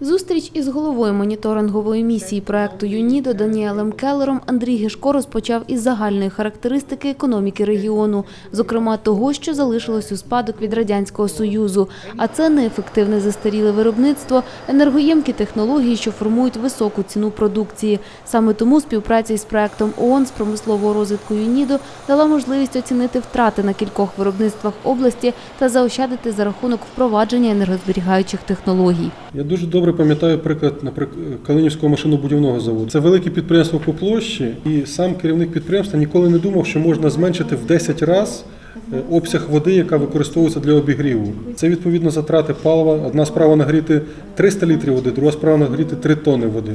Зустріч із головою моніторингової місії проекту ЮНІДО Даніелем Келлером Андрій Гішко розпочав із загальної характеристики економіки регіону, зокрема того, що залишилось у спадок від радянського союзу. А це неефективне застаріле виробництво, енергоємкі технології, що формують високу ціну продукції. Саме тому співпраця із проектом ООН з промислового розвитку ЮНІДО дала можливість оцінити втрати на кількох виробництвах області та заощадити за рахунок впровадження енергозберігаючих технологій. Я дуже добре пам'ятаю приклад наприклад, Калинівського машинобудівного заводу. Це велике підприємство по площі, і сам керівник підприємства ніколи не думав, що можна зменшити в 10 разів обсяг води, яка використовується для обігріву. Це відповідно затрати палива. Одна справа нагріти 300 літрів води, друга справа нагріти 3 тонни води.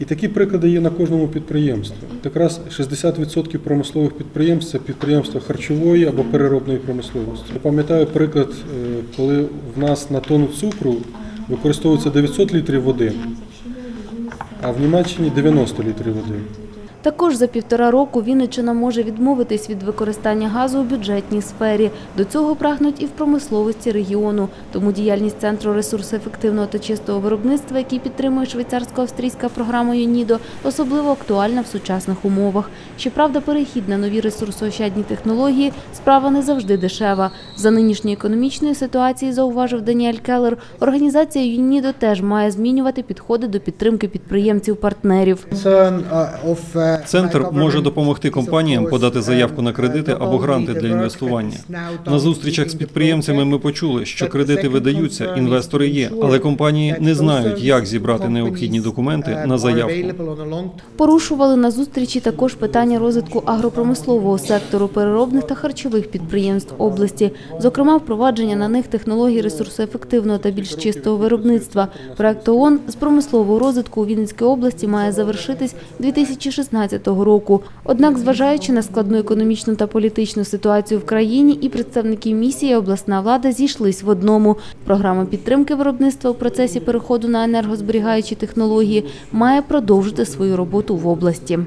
І такі приклади є на кожному підприємстві. Якраз 60% промислових підприємств це підприємства харчової або переробної промисловості. Я пам'ятаю приклад, е, коли в нас на тонну цукру використовується 900 літрів води, а в Німеччині 90 літрів води. Також за півтора року Вінниччина може відмовитись від використання газу у бюджетній сфері. До цього прагнуть і в промисловості регіону. Тому діяльність центру ресурсоефективного та чистого виробництва, який підтримує швейцарсько-австрійська програма ЮНІДО, особливо актуальна в сучасних умовах. Щоправда, перехід на нові ресурсоощадні технології справа не завжди дешева. За нинішньої економічної ситуації, зауважив Даніель Келлер, організація ЮНІДО теж має змінювати підходи до підтримки підприємців-партнерів. Центр може допомогти компаніям подати заявку на кредити або гранти для інвестування. На зустрічах з підприємцями ми почули, що кредити видаються, інвестори є, але компанії не знають, як зібрати необхідні документи на заявку. Порушували на зустрічі також питання розвитку агропромислового сектору переробних та харчових підприємств області, зокрема впровадження на них технологій ресурсоефективного та більш чистого виробництва. Проект ООН з промислового розвитку у Вінницькій області має завершитись 2016 року. Однак, зважаючи на складну економічну та політичну ситуацію в країні, і представники місії, і обласна влада зійшлись в одному. Програма підтримки виробництва у процесі переходу на енергозберігаючі технології має продовжити свою роботу в області.